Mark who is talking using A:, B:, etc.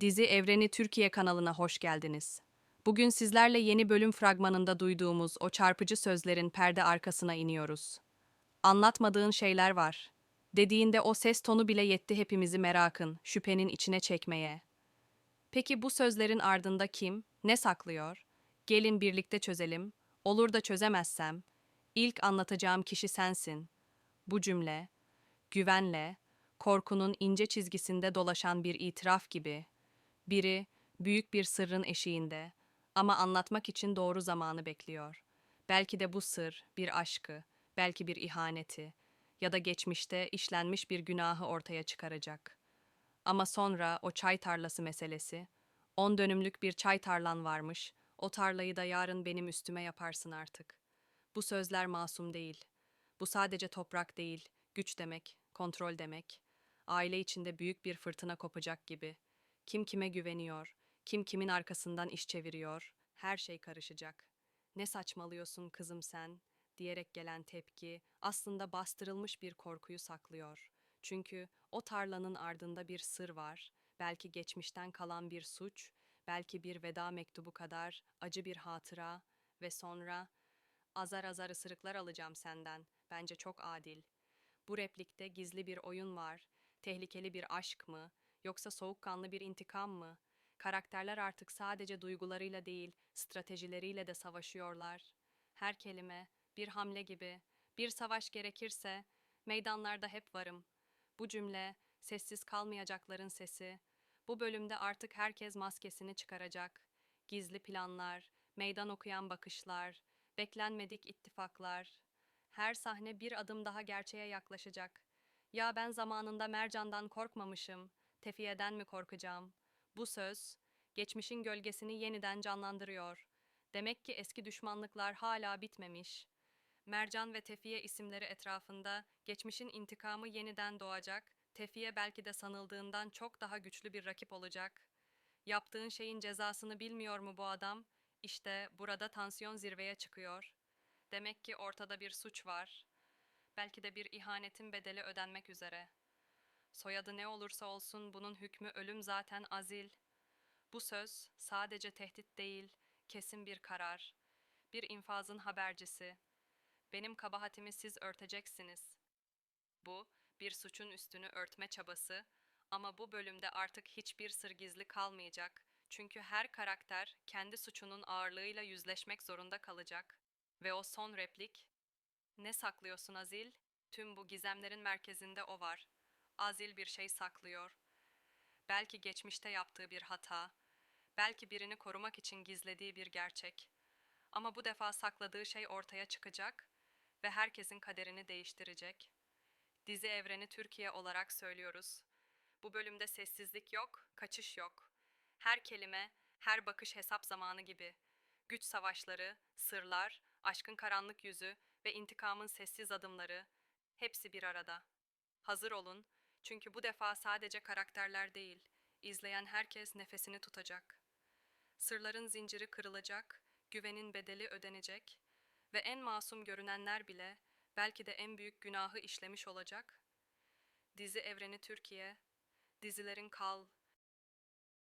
A: Dizi Evreni Türkiye kanalına hoş geldiniz. Bugün sizlerle yeni bölüm fragmanında duyduğumuz o çarpıcı sözlerin perde arkasına iniyoruz. Anlatmadığın şeyler var. Dediğinde o ses tonu bile yetti hepimizi merakın, şüphenin içine çekmeye. Peki bu sözlerin ardında kim, ne saklıyor? Gelin birlikte çözelim. Olur da çözemezsem, ilk anlatacağım kişi sensin. Bu cümle, güvenle, korkunun ince çizgisinde dolaşan bir itiraf gibi. Biri büyük bir sırrın eşiğinde ama anlatmak için doğru zamanı bekliyor. Belki de bu sır bir aşkı, belki bir ihaneti ya da geçmişte işlenmiş bir günahı ortaya çıkaracak. Ama sonra o çay tarlası meselesi, on dönümlük bir çay tarlan varmış, o tarlayı da yarın benim üstüme yaparsın artık. Bu sözler masum değil. Bu sadece toprak değil, güç demek, kontrol demek. Aile içinde büyük bir fırtına kopacak gibi. Kim kime güveniyor, kim kimin arkasından iş çeviriyor, her şey karışacak. Ne saçmalıyorsun kızım sen, diyerek gelen tepki aslında bastırılmış bir korkuyu saklıyor. Çünkü o tarlanın ardında bir sır var, belki geçmişten kalan bir suç, belki bir veda mektubu kadar acı bir hatıra ve sonra azar azar ısırıklar alacağım senden. Bence çok adil. Bu replikte gizli bir oyun var. Tehlikeli bir aşk mı? Yoksa soğukkanlı bir intikam mı? Karakterler artık sadece duygularıyla değil, stratejileriyle de savaşıyorlar. Her kelime bir hamle gibi. Bir savaş gerekirse meydanlarda hep varım. Bu cümle sessiz kalmayacakların sesi. Bu bölümde artık herkes maskesini çıkaracak. Gizli planlar, meydan okuyan bakışlar, beklenmedik ittifaklar. Her sahne bir adım daha gerçeğe yaklaşacak. Ya ben zamanında Mercan'dan korkmamışım, Tefiye'den mi korkacağım? Bu söz, geçmişin gölgesini yeniden canlandırıyor. Demek ki eski düşmanlıklar hala bitmemiş. Mercan ve Tefiye isimleri etrafında geçmişin intikamı yeniden doğacak. Tefiye belki de sanıldığından çok daha güçlü bir rakip olacak. Yaptığın şeyin cezasını bilmiyor mu bu adam? İşte burada tansiyon zirveye çıkıyor. Demek ki ortada bir suç var. Belki de bir ihanetin bedeli ödenmek üzere. Soyadı ne olursa olsun bunun hükmü ölüm zaten azil. Bu söz sadece tehdit değil, kesin bir karar. Bir infazın habercisi. Benim kabahatimi siz örteceksiniz. Bu bir suçun üstünü örtme çabası ama bu bölümde artık hiçbir sır gizli kalmayacak. Çünkü her karakter kendi suçunun ağırlığıyla yüzleşmek zorunda kalacak. Ve o son replik, ne saklıyorsun Azil? Tüm bu gizemlerin merkezinde o var. Azil bir şey saklıyor. Belki geçmişte yaptığı bir hata, belki birini korumak için gizlediği bir gerçek. Ama bu defa sakladığı şey ortaya çıkacak ve herkesin kaderini değiştirecek. Dizi evreni Türkiye olarak söylüyoruz. Bu bölümde sessizlik yok, kaçış yok. Her kelime, her bakış hesap zamanı gibi. Güç savaşları, sırlar, aşkın karanlık yüzü ve intikamın sessiz adımları hepsi bir arada. Hazır olun çünkü bu defa sadece karakterler değil, izleyen herkes nefesini tutacak. Sırların zinciri kırılacak, güvenin bedeli ödenecek ve en masum görünenler bile belki de en büyük günahı işlemiş olacak. Dizi evreni Türkiye, dizilerin kal,